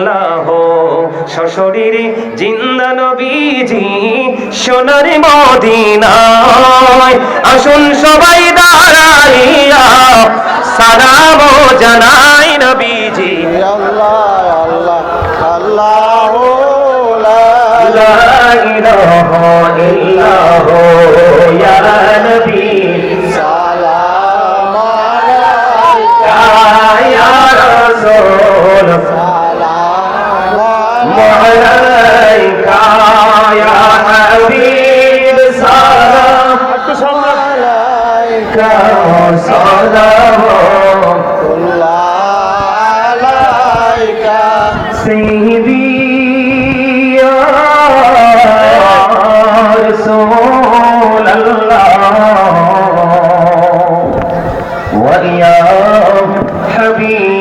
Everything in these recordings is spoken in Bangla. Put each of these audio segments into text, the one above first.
আল্লাহ সশরীরে জিন্দা নবীজি সোনার মদিনায়। আসুন সবাই দাঁড়াইয়া সালাম জানাই নবীজি। আল্লাহ আল্লাহ আল্লাহ লা ইলাহা ইয়া নবী। عليك يا حبيب صلاة عليك صلاة الله عليك سيدي يا رسول الله ويا حبيب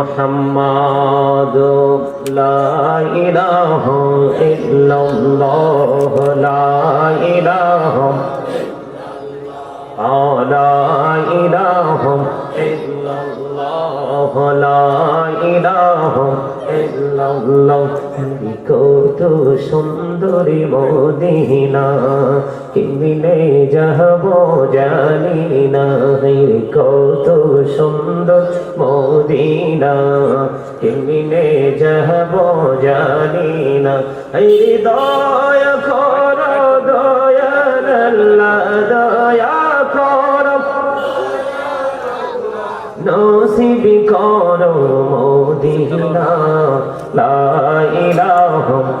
محمد لا إله إلا الله لا إله لا إله إلا الله لا إله إلا الله কত সুন্দরী মদিনা, কেমনে যাব জানি না কত সুন্দর মদিনা, কেমনে যাব জানি না হৃদয় কর আল্লাহ দয়া কর। নসিব করো মদিনা, লা ইলাহা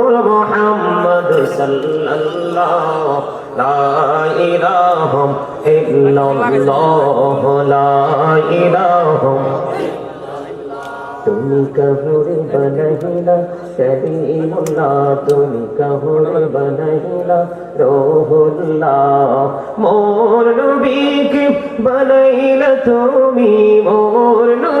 তুমি কহুরে বনহিলা কলিমুল্লাহ তুমি কহুরে বনহিলা রোহুল্লাহ। মোর নবীকে বনাইলা তুমি মোর নবীকে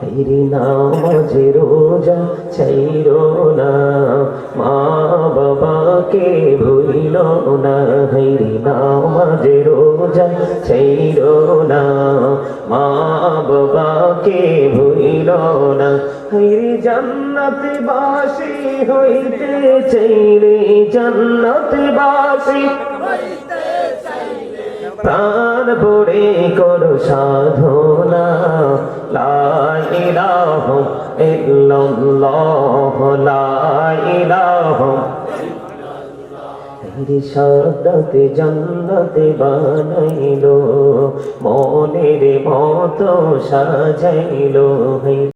তেরি নামাজ রোজা ছাইরো না। মা বাবাকে ভুইল না, হেরি নামাজ রোজা ছাইরো না। মা বাবাকে ভুইল না, হেরি জান্নাত বাসি হইতে চাইলে, জান্নাত বাসি প্রাণ পড়ে করো সাধনা। লা ইলাহা ইল্লাল্লাহ বানাইলো মনের মতো সাজাইলো